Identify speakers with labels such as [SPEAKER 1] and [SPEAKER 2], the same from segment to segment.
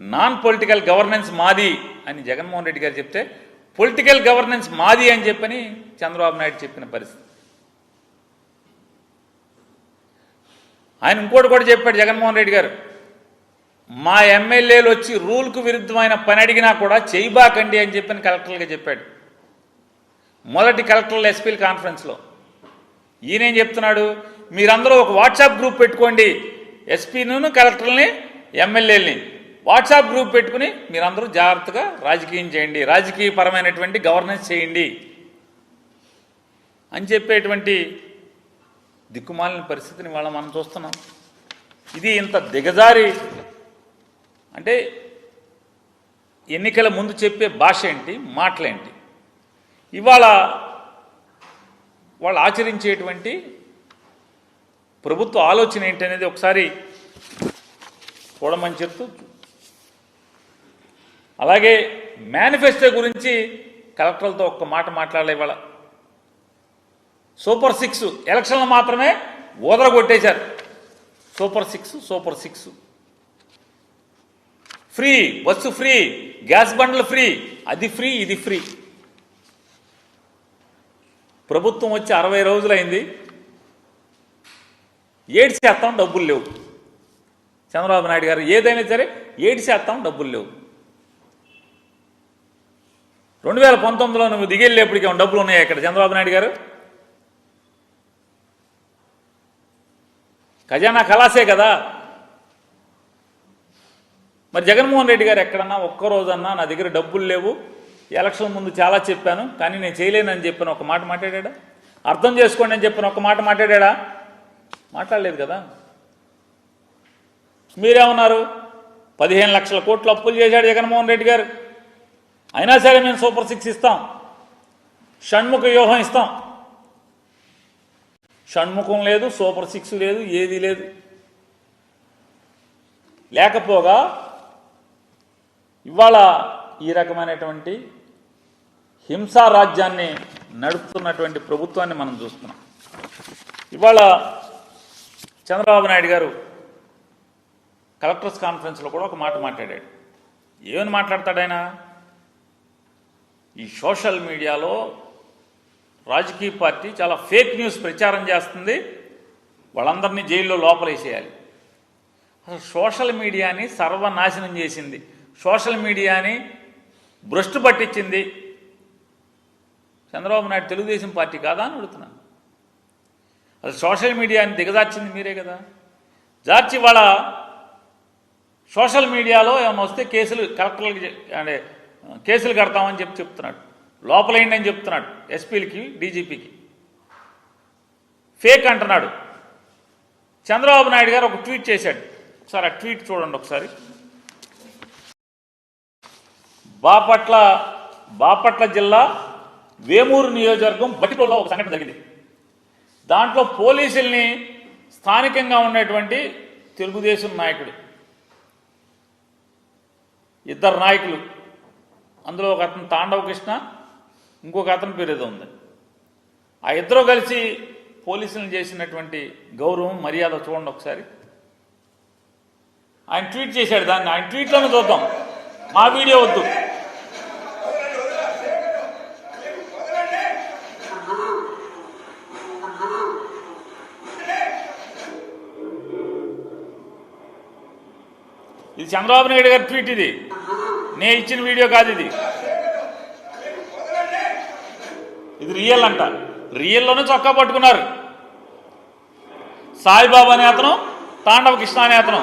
[SPEAKER 1] Non political governance మాది అని జగన్మోహన్ రెడ్డి గారు చెప్తే పొలిటికల్ గవర్నెన్స్ మాది అని చెప్పని చంద్రబాబు నాయుడు చెప్పిన పరిస్థితి. ఆయన ఇంకోటి కూడా చెప్పాడు జగన్మోహన్ రెడ్డి గారు మా ఎమ్మెల్యేలు వచ్చి రూల్కు విరుద్ధమైన పని అడిగినా కూడా చేయబాకండి అని చెప్పిన కలెక్టర్గా చెప్పాడు. మొదటి కలెక్టర్ల ఎస్పీల కాన్ఫరెన్స్లో ఈయనేం చెప్తున్నాడు మీరందరూ ఒక వాట్సాప్ గ్రూప్ పెట్టుకోండి ఎస్పీను కలెక్టర్ని ఎమ్మెల్యేలని. వాట్సాప్ గ్రూప్ పెట్టుకుని మీరందరూ జాగ్రత్తగా రాజకీయం చేయండి. రాజకీయపరమైనటువంటి గవర్నెన్స్ చేయండి అని చెప్పేటువంటి దిక్కుమాలిన పరిస్థితిని వాళ్ళ మనం చూస్తున్నాం. ఇది ఇంత దిగజారి అంటే ఎన్నికల ముందు చెప్పే భాష ఏంటి? మాటలేంటి? ఇవాళ వాళ్ళు ఆచరించేటువంటి ప్రభుత్వ ఆలోచన ఏంటి అనేది ఒకసారి చూడమని చెప్తూ అలాగే మేనిఫెస్టో గురించి కలెక్టర్లతో ఒక్క మాట మాట్లాడలే ఇవాళ. సూపర్ సిక్స్ ఎలక్షన్లు మాత్రమే కొట్టేశారు super six super six. Free bus free gas బండ్లు ఫ్రీ అది ఫ్రీ ఇది ఫ్రీ. ప్రభుత్వం వచ్చి అరవై రోజులైంది. ఏడు శాతం డబ్బులు లేవు. చంద్రబాబు నాయుడు గారు ఏదైనా సరే ఏడు శాతం డబ్బులు లేవు. రెండు వేల పంతొమ్మిదిలో నువ్వు దిగెళ్ళేప్పటికి డబ్బులు ఉన్నాయా ఇక్కడ? చంద్రబాబు నాయుడు గారు? ఖజానా కలాసే కదా. మరి జగన్మోహన్ రెడ్డి గారు ఎక్కడన్నా ఒక్కరోజన్నా నా దగ్గర డబ్బులు లేవు. ఎలక్షన్ ముందు చాలా చెప్పాను కానీ నేను చేయలేనని చెప్పిన ఒక మాట మాట్లాడా? అర్థం చేసుకోండి అని చెప్పిన ఒక మాట మాట్లాడా? మాట్లాడలేదు కదా. మీరేమన్నారు? పదిహేను లక్షల కోట్లు అప్పులు చేశాడు జగన్మోహన్ రెడ్డి గారు. అయినా సరే మేము సూపర్ సిక్స్ ఇస్తాం. షణ్ముఖ వ్యూహం ఇస్తాం. షణ్ముఖం లేదు సూపర్ సిక్స్ లేదు ఏది లేదు. లేకపోగా ఇవాళ ఈ రకమైనటువంటి హింసా రాజ్యాన్ని నడుపుతున్నటువంటి ప్రభుత్వాన్ని మనం చూస్తున్నాం. ఇవాళ చంద్రబాబు నాయుడు గారు కలెక్టర్స్ కాన్ఫరెన్స్లో కూడా ఒక మాట మాట్లాడాడు. ఏమని మాట్లాడతాడు ఆయన? ఈ సోషల్ మీడియాలో రాజకీయ పార్టీ చాలా ఫేక్ న్యూస్ ప్రచారం చేస్తుంది. వాళ్ళందరినీ జైల్లో లోపలేసేయాలి. అసలు సోషల్ మీడియాని సర్వనాశనం చేసింది. సోషల్ మీడియాని భ్రష్టు పట్టించింది. చంద్రబాబు నాయుడు తెలుగుదేశం పార్టీ కాదా అని అడుగుతున్నాను. అసలు సోషల్ మీడియాని దిగజార్చింది మీరే కదా. జార్చి వాళ్ళ సోషల్ మీడియాలో ఏమైనా వస్తే కేసులు కలెక్టర్లకి అంటే కేసులు కడతామని చెప్పి చెప్తున్నాడు. లోపలేయండి అని చెప్తున్నాడు ఎస్పీలకి డీజీపీకి. ఫేక్ అంటున్నాడు. చంద్రబాబు నాయుడు గారు ఒక ట్వీట్ చేశాడు. ఒకసారి ఆ ట్వీట్ చూడండి ఒకసారి. బాపట్ల బాపట్ల జిల్లా వేమూరు నియోజకవర్గం బటికోలో ఒక సంఘటన జరిగింది. దాంట్లో పోలీసుల్ని స్థానికంగా ఉన్నటువంటి తెలుగుదేశం నాయకుడు ఇద్దరు నాయకులు అందులో ఒక అతను తాండవ కృష్ణ ఇంకొక అతని పేరు ఏదో ఉంది. ఆ ఇద్దరు కలిసి పోలీసులను చేసినటువంటి గౌరవం మర్యాద చూడండి ఒకసారి. ఆయన ట్వీట్ చేశాడు దాన్ని. ఆయన ట్వీట్లోనే చూద్దాం. మా వీడియో వద్దు. ఇది చంద్రబాబు నాయుడు గారి ట్వీట్ ఇది. నేను ఇచ్చిన వీడియో కాదు ఇది. ఇది రియల్ అంట. రియల్లోనే చొక్కా పట్టుకున్నారు. సాయిబాబా అనే అతను తాండవ కృష్ణ అనే అతను.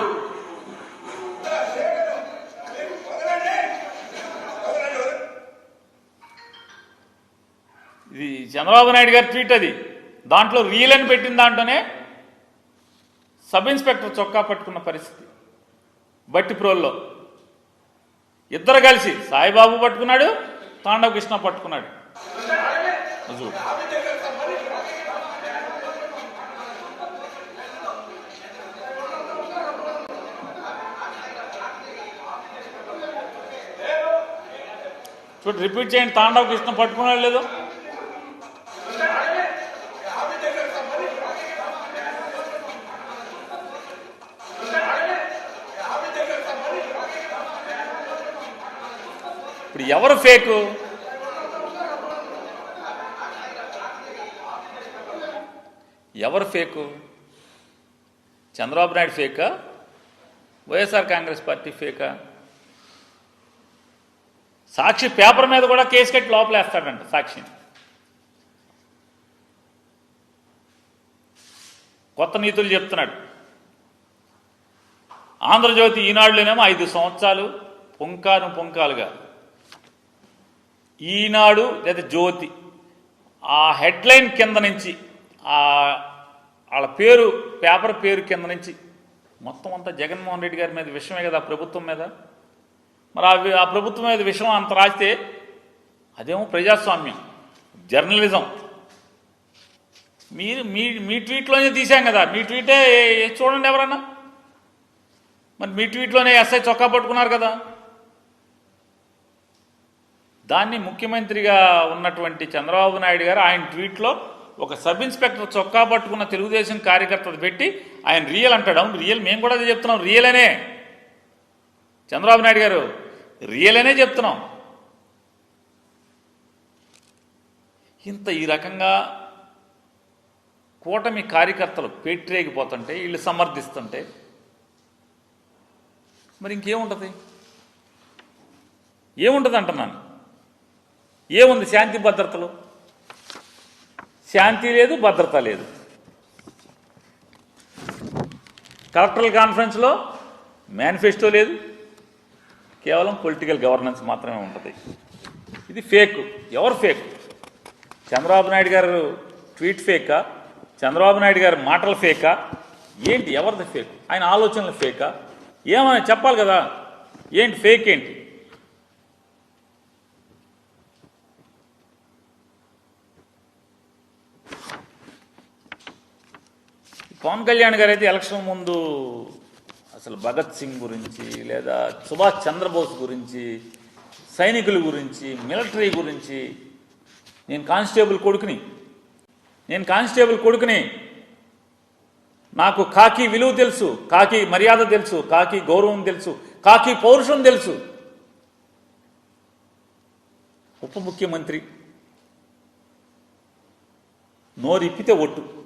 [SPEAKER 1] ఇది చంద్రబాబు నాయుడు గారి ట్వీట్ అది. దాంట్లో రియల్ అని పెట్టిన దాంట్లోనే సబ్ ఇన్స్పెక్టర్ చొక్కా పట్టుకున్న పరిస్థితి. బట్టి ప్రోల్లో ఇద్దరు కలిసి సాయిబాబు పట్టుకున్నాడు తాండవ కృష్ణ పట్టుకున్నాడు చూడు. చూడు రిపీట్ చేయండి తాండవ కృష్ణ పట్టుకున్నాడు లేదు ఇప్పుడు ఎవరు ఫేకు? ఎవరు ఫేకు? చంద్రబాబు నాయుడు ఫేకా? వైఎస్ఆర్ కాంగ్రెస్ పార్టీ ఫేకా? సాక్షి పేపర్ మీద కూడా కేసు కట్టి లోపలేస్తాడంట సాక్షిని. కొత్త నీతులు చెప్తున్నాడు. ఆంధ్రజ్యోతి ఈనాడులోనేమో ఐదు సంవత్సరాలు పుంకాను పుంకాలుగా. ఈనాడు లేదా జ్యోతి ఆ హెడ్లైన్ కింద నుంచి వాళ్ళ పేరు పేపర్ పేరు కింద నుంచి మొత్తం అంతా జగన్మోహన్ రెడ్డి గారి మీద విషయమే కదా ప్రభుత్వం మీద? మరి ఆ ఆ ప్రభుత్వం మీద విషయం అంత రాస్తే అదేమో ప్రజాస్వామ్యం జర్నలిజం. మీరు మీ మీ ట్వీట్లోనే తీసాం కదా మీ ట్వీటే చూడండి ఎవరన్నా? మరి మీ ట్వీట్లోనే ఎస్ఐ చొక్కా పట్టుకున్నారు కదా? దాన్ని ముఖ్యమంత్రిగా ఉన్నటువంటి చంద్రబాబు నాయుడు గారు ఆయన ట్వీట్లో ఒక సబ్ ఇన్స్పెక్టర్ చొక్కా పట్టుకున్న తెలుగుదేశం కార్యకర్తలు పెట్టి ఆయన రియల్ అంటాడు. రియల్ మేము కూడా అదే చెప్తున్నాం. రియల్ అనే చంద్రబాబు నాయుడు గారు రియల్ అనే చెప్తున్నాం. ఇంత ఈ రకంగా కూటమి కార్యకర్తలు పెట్టిరేగిపోతుంటే వీళ్ళు సమర్థిస్తుంటే మరి ఇంకేముంటుంది? ఏముంటుంది అంటున్నాను ఏముంది శాంతి భద్రతలు? శాంతి లేదు భద్రత లేదు. కలెక్టరల్ కాన్ఫరెన్స్లో మేనిఫెస్టో లేదు. కేవలం పొలిటికల్ గవర్నెన్స్ మాత్రమే ఉంటుంది. ఇది ఫేక్ ఎవరు ఫేక్? చంద్రబాబు నాయుడు గారు ట్వీట్ ఫేకా? చంద్రబాబు నాయుడు గారి మాటలు ఫేకా? ఏంటి ఎవరిది ఫేక్? ఆయన ఆలోచనలు ఫేకా? ఏమని చెప్పాలి కదా? ఏంటి ఫేక్ ఏంటి? పవన్ కళ్యాణ్ గారు అయితే ఎలక్షన్ ముందు అసలు భగత్ సింగ్ గురించి లేదా సుభాష్ చంద్రబోస్ గురించి సైనికుల గురించి మిలిటరీ గురించి నేను కానిస్టేబుల్ కొడుకుని నేను కానిస్టేబుల్ కొడుకుని నాకు కాకి విలువ తెలుసు కాకి మర్యాద తెలుసు కాకి గౌరవం తెలుసు కాకి పౌరుషం తెలుసు. ఉప ముఖ్యమంత్రి నోరిప్పితే ఒట్టు.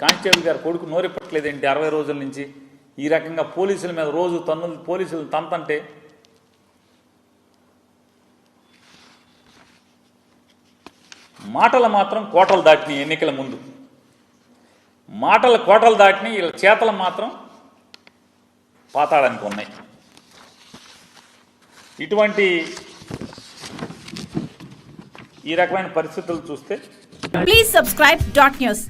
[SPEAKER 1] కానిస్టేబుల్ గారు కొడుకు నోరెప్పట్లేదేంటి అరవై రోజుల నుంచి? ఈ రకంగా పోలీసుల మీద రోజు తన్నులు పోలీసులు తంతంటే మాటలు మాత్రం కోటలు దాటినాయి ఎన్నికల ముందు. మాటలు కోటలు దాటినాయి వీళ్ళ చేతలు మాత్రం పాతాడానికి ఉన్నాయి. ఇటువంటి ఈ రకమైన పరిస్థితులు చూస్తే
[SPEAKER 2] ప్లీజ్ సబ్స్క్రైబ్ డాట్ న్యూస్